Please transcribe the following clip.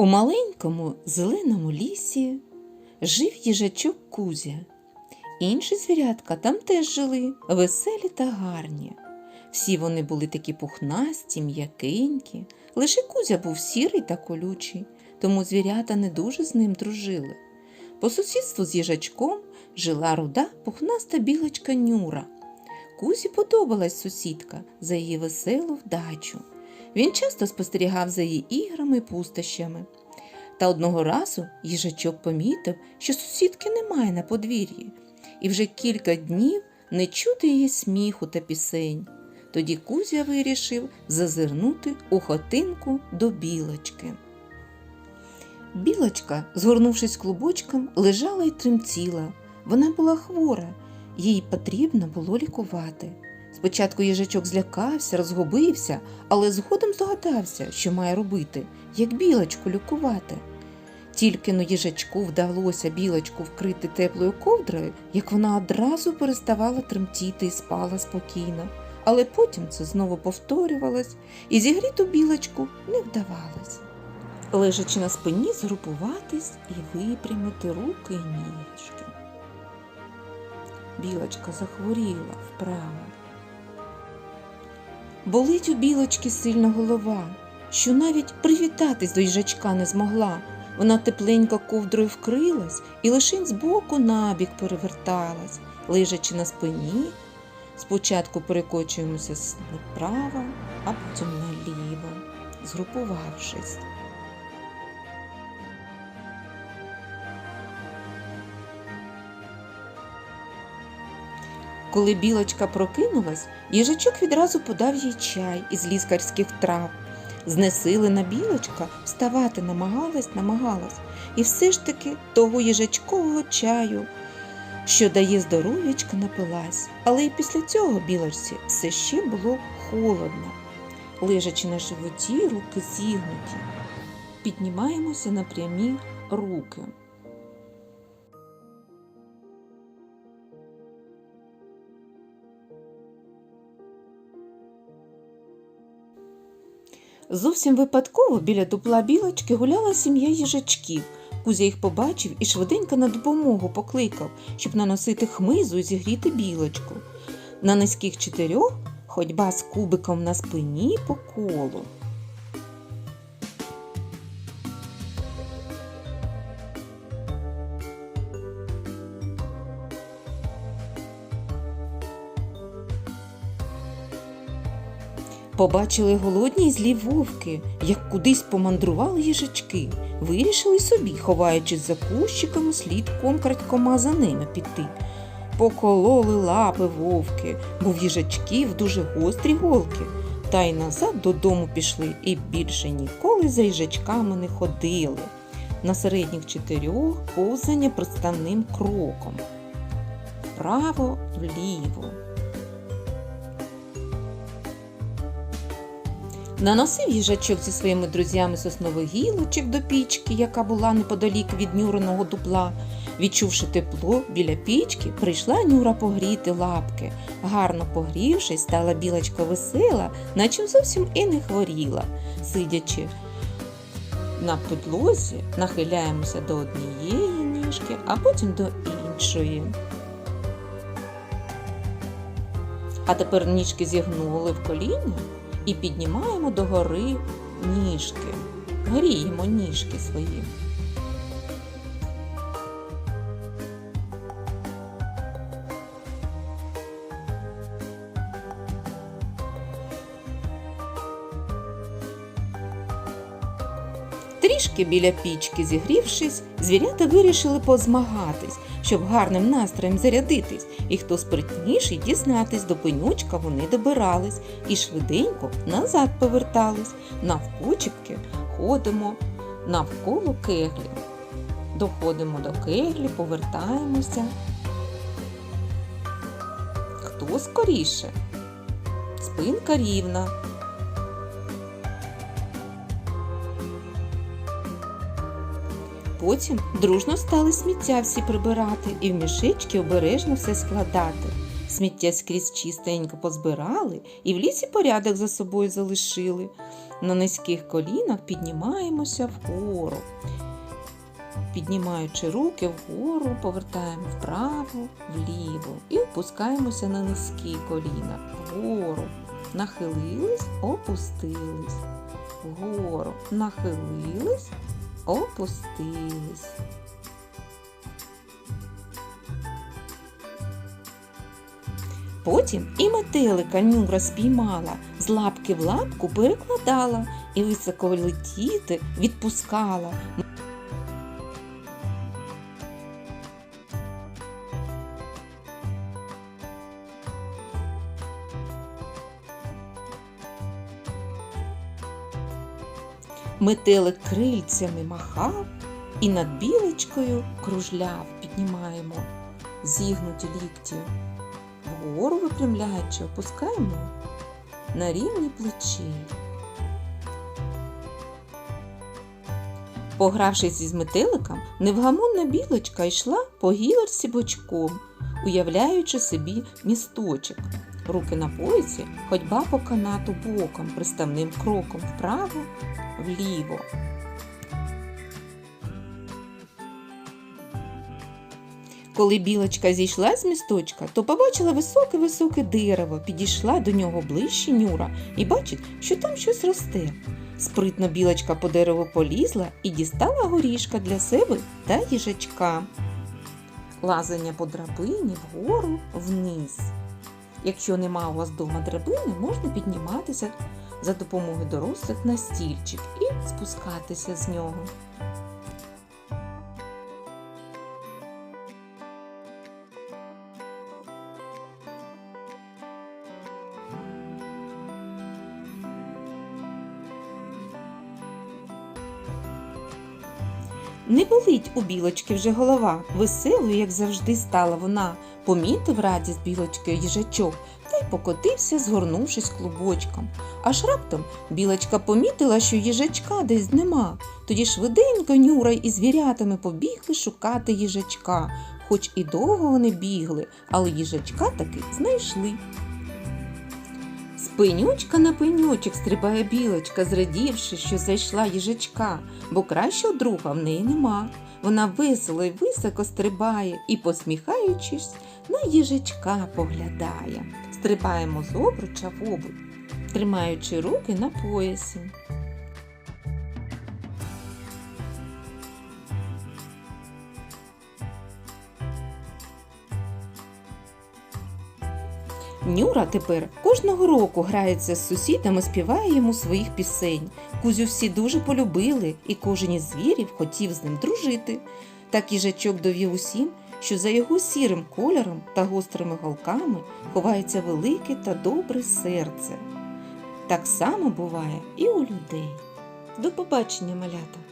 У маленькому зеленому лісі жив їжачок Кузя. Інші звірятка там теж жили, веселі та гарні. Всі вони були такі пухнасті, м'якенькі, лише Кузя був сірий та колючий, тому звірята не дуже з ним дружили. По сусідству з їжачком жила руда пухнаста білочка Нюра. Кузі подобалась сусідка за її веселу вдачу. Він часто спостерігав за її іграми і пустощами. Та одного разу їжачок помітив, що сусідки немає на подвір'ї, і вже кілька днів не чути її сміху та пісень. Тоді Кузя вирішив зазирнути у хатинку до білочки. Білочка, згорнувшись клубочком, лежала й тремтіла. Вона була хвора, їй потрібно було лікувати. Спочатку їжачок злякався, розгубився, але згодом здогадався, що має робити, як білочку лікувати. Тільки но їжачку вдалося білочку вкрити теплою ковдрою, як вона одразу переставала тремтіти і спала спокійно. Але потім це знову повторювалось, і зігріту білочку не вдавалось. Лежачи на спині, згрупуватись і випрямити руки і ніжки. Білочка захворіла вправо. Болить у білочки сильно голова, що навіть привітатись до їжачка не змогла. Вона тепленько ковдрою вкрилась і лишень збоку набік переверталась, лежачи на спині. Спочатку перекочуємося направо, а потім наліво, згрупувавшись. Коли білочка прокинулась, їжачок відразу подав їй чай із ліскарських трав. Знесилена білочка вставати намагалась, намагалась, і все ж таки того їжачкового чаю, що дає здоров'ячка, напилась. Але і після цього білочці все ще було холодно. Лежачи на животі, руки зігнуті, піднімаємося на прямі руки. Зовсім випадково біля дупла білочки гуляла сім'я їжачків. Кузя їх побачив і швиденько на допомогу покликав, щоб наносити хмизу і зігріти білочку. На низьких чотирьох ходьба з кубиком на спині по колу. Побачили голодні й злі вовки, як кудись помандрували їжачки, вирішили собі, ховаючись за кущиками, слідком крадькома за ними піти. Покололи лапи вовки, бо в їжачків дуже гострі голки. Та й назад додому пішли і більше ніколи за їжачками не ходили. На середніх чотирьох повзання приставним кроком. Вправо вліво. Наносив їжачок зі своїми друзями соснових гілочок до пічки, яка була неподалік від Нюриного дупла. Відчувши тепло біля пічки, прийшла Нюра погріти лапки. Гарно погрівшись, стала білочка весела, наче зовсім і не хворіла. Сидячи на підлозі, нахиляємося до однієї ніжки, а потім до іншої. А тепер ніжки зігнули в коліна і піднімаємо догори ніжки. Гріємо ніжки свої. Трішки біля пічки зігрівшись, звірята вирішили позмагатись, щоб гарним настроєм зарядитись, і хто спритніший дізнатись, до пенючка вони добирались і швиденько назад повертались. Навпочіпки ходимо навколо кеглі. Доходимо до кеглі, повертаємося. Хто скоріше? Спинка рівна. Потім дружно стали сміття всі прибирати і в мішечки обережно все складати. Сміття скрізь чистенько позбирали і в лісі порядок за собою залишили. На низьких колінах піднімаємося вгору. Піднімаючи руки вгору, повертаємо вправо, вліво і опускаємося на низькі коліна. Вгору. Нахилились, опустились. Вгору. Нахилились, опустились. Потім і метелика Нюра спіймала, з лапки в лапку перекладала і високо летіти відпускала. Метелик крильцями махав і над білочкою кружляв, піднімаємо зігнуті лікті. Вгору випрямляючи, опускаємо на рівні плечі. Погравшись із метеликом, невгамонна білочка йшла по гілочці бочком, уявляючи собі місточок. Руки на поясі, ходьба по канату боком, приставним кроком вправо, вліво. Коли білочка зійшла з місточка, то побачила високе-високе дерево, підійшла до нього ближче Нюра і бачить, що там щось росте. Спритно білочка по дереву полізла і дістала горішка для себе та їжачка. Лазання по драбині вгору вниз. Якщо нема у вас вдома драбини, можна підніматися за допомогою дорослих на стільчик і спускатися з нього. Не болить у білочки вже голова, веселою, як завжди, стала вона. Помітив радість білочки їжачок та й покотився, згорнувшись клубочком. Аж раптом білочка помітила, що їжачка десь нема. Тоді швиденько Нюра із звірятами побігли шукати їжачка. Хоч і довго вони бігли, але їжачка таки знайшли. З пенючка на пенючок стрибає білочка, зрадівши, що зайшла їжачка, бо кращого друга в неї нема. Вона весело й високо стрибає і, посміхаючись, на їжачка поглядає. Стрибаємо з обруча в обруч, тримаючи руки на поясі. Нюра тепер кожного року грається з сусідами, співає йому своїх пісень. Кузю всі дуже полюбили, і кожен із звірів хотів з ним дружити. Так їжачок довів усім, що за його сірим кольором та гострими голками ховається велике та добре серце. Так само буває і у людей. До побачення, малята!